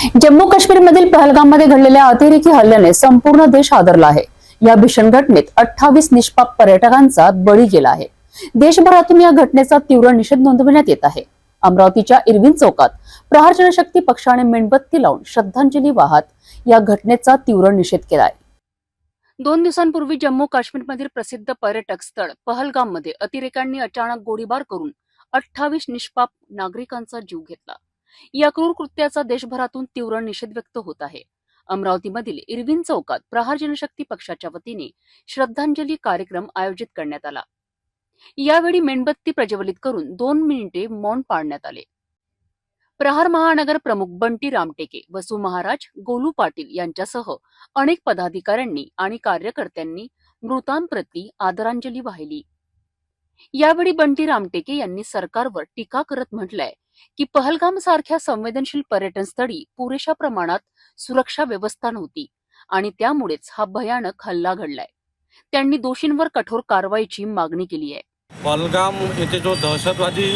जम्मू काश्मीरमधील पहलगाममध्ये घडलेल्या अतिरेकी हल्ल्याने संपूर्ण देश हादरला आहे. या भीषण घटनेत अठ्ठावीस निष्पाप पर्यटकांचा बळी गेला आहे. देशभरातून या घटनेचा तीव्र निषेध नोंदविण्यात येत आहे. अमरावतीच्या इरविन चौकात प्रहार जनशक्ती पक्षाने मेणबत्ती लावून श्रद्धांजली वाहत या घटनेचा तीव्र निषेध केलाय. दोन दिवसांपूर्वी जम्मू काश्मीरमधील प्रसिद्ध पर्यटक स्थळ पहलगाममध्ये अतिरेक्यांनी अचानक गोळीबार करून अठ्ठावीस निष्पाप नागरिकांचा जीव घेतला. या क्रूर कृत्याचा देशभरातून तीव्र निषेध व्यक्त होत आहे. अमरावतीमधील इरविन चौकात प्रहार जनशक्ती पक्षाच्या वतीने श्रद्धांजली कार्यक्रम आयोजित करण्यात आला. यावेळी मेणबत्ती प्रज्वलित करून दोन मिनिटे मौन पाळण्यात आले. प्रहार महानगर प्रमुख बंटी रामटेके वसू महाराज गोलू पाटील यांच्यासह अनेक पदाधिकाऱ्यांनी आणि कार्यकर्त्यांनी मृतांप्रती आदरांजली वाहिली. यावेळी बंटी रामटेके यांनी सरकारवर टीका करत म्हटलंय की पहलगाम सारख्या संवेदनशील पर्यटन स्थळी पुरेशा प्रमाणात सुरक्षा व्यवस्था नव्हती आणि त्यामुळेच हा भयानक हल्ला घडलाय. त्यांनी दोषींवर कठोर कारवाईची मागणी केली आहे. पहलगाम येथे जो दहशतवादी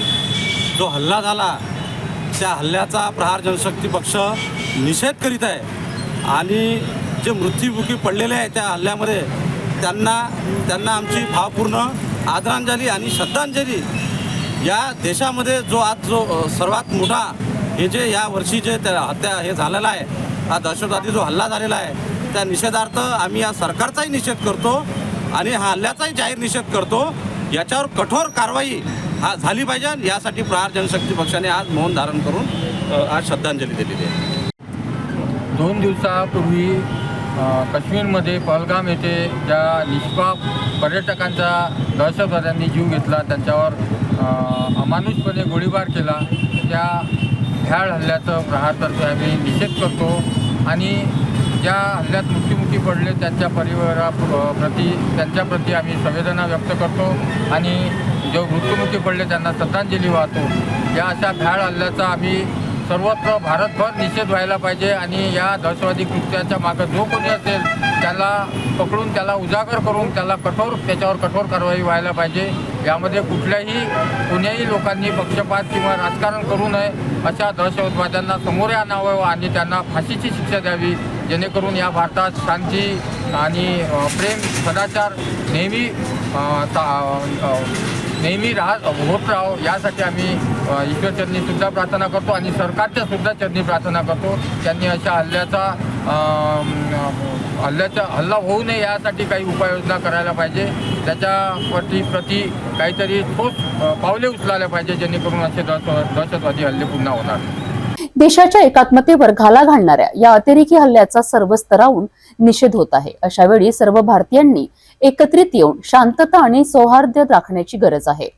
जो हल्ला झाला त्या हल्ल्याचा प्रहार जनशक्ती पक्ष निषेध करीत आहे आणि जे मृत्यूमुखी पडलेले आहे त्या हल्ल्यामध्ये त्यांना त्यांना आमची भावपूर्ण आदरांजली आणि श्रद्धांजली या देशामध्ये जो आज जो सर्वात मोठा हे जे या वर्षी जे त्या हत्या हे झालेला आहे हा दहशतवादी जो हल्ला झालेला आहे त्या निषेधार्थ आम्ही या सरकारचाही निषेध करतो आणि हा हल्ल्याचाही जाहीर निषेध करतो. याच्यावर कठोर कारवाई हा झाली पाहिजे यासाठी प्रहार जनशक्ती पक्षाने आज मौन धारण करून आज श्रद्धांजली दिलेली आहे. दोन दिवसापूर्वी काश्मीरमध्ये पहलगाम येथे ज्या निष्पाप पर्यटकांचा दहशतवाद्यांनी जीव घेतला त्यांच्यावर अमानुषपणे गोळीबार केला त्या भ्याळ हल्ल्याचं प्रहारतर्फे आम्ही निषेध करतो आणि ज्या हल्ल्यात मृत्युमुखी पडले त्यांच्या परिवाराप्रती त्यांच्याप्रती आम्ही संवेदना व्यक्त करतो आणि जो मृत्युमुखी पडले त्यांना श्रद्धांजली वाहतो. या अशा भ्याळ हल्ल्याचा आम्ही सर्वत्र भारतभर निषेध व्हायला पाहिजे आणि या दहशतवादी कृत्याच्या मागं जो कोणी असेल त्याला पकडून त्याला उजागर करून त्याला कठोर त्याच्यावर कठोर कारवाई व्हायला पाहिजे. यामध्ये कुठल्याही कोण्याही लोकांनी पक्षपात किंवा राजकारण करू नये अशा दहशतवाद्यांना समोर आणावं आणि त्यांना फाशीची शिक्षा द्यावी जेणेकरून या भारतात शांती आणि प्रेम सदाचार नेहमी सा- नेहमी राहत होत राहो. यासाठी आम्ही ईश्वरचरणी सुद्धा प्रार्थना करतो आणि सरकारच्या सुद्धा चरणी प्रार्थना करतो. त्यांनी अशा हल्ल्याचा हल्ल्याचा हल्ला होऊ नये यासाठी काही उपाययोजना करायला पाहिजे. त्याच्यावरती प्रति काहीतरी ठोस पावले उचलायला पाहिजे जेणेकरून असे दहशतवादी हल्ले पुन्हा होणार. देशाच्या एकात्मतेवर घाला घालणाऱ्या या अतिरेकी हल्ल्याचा सर्व स्तराहून निषेध होत आहे. अशा वेळी सर्व भारतीयांनी एकत्रित येऊन शांतता आणि सौहार्द राखण्याची गरज आहे.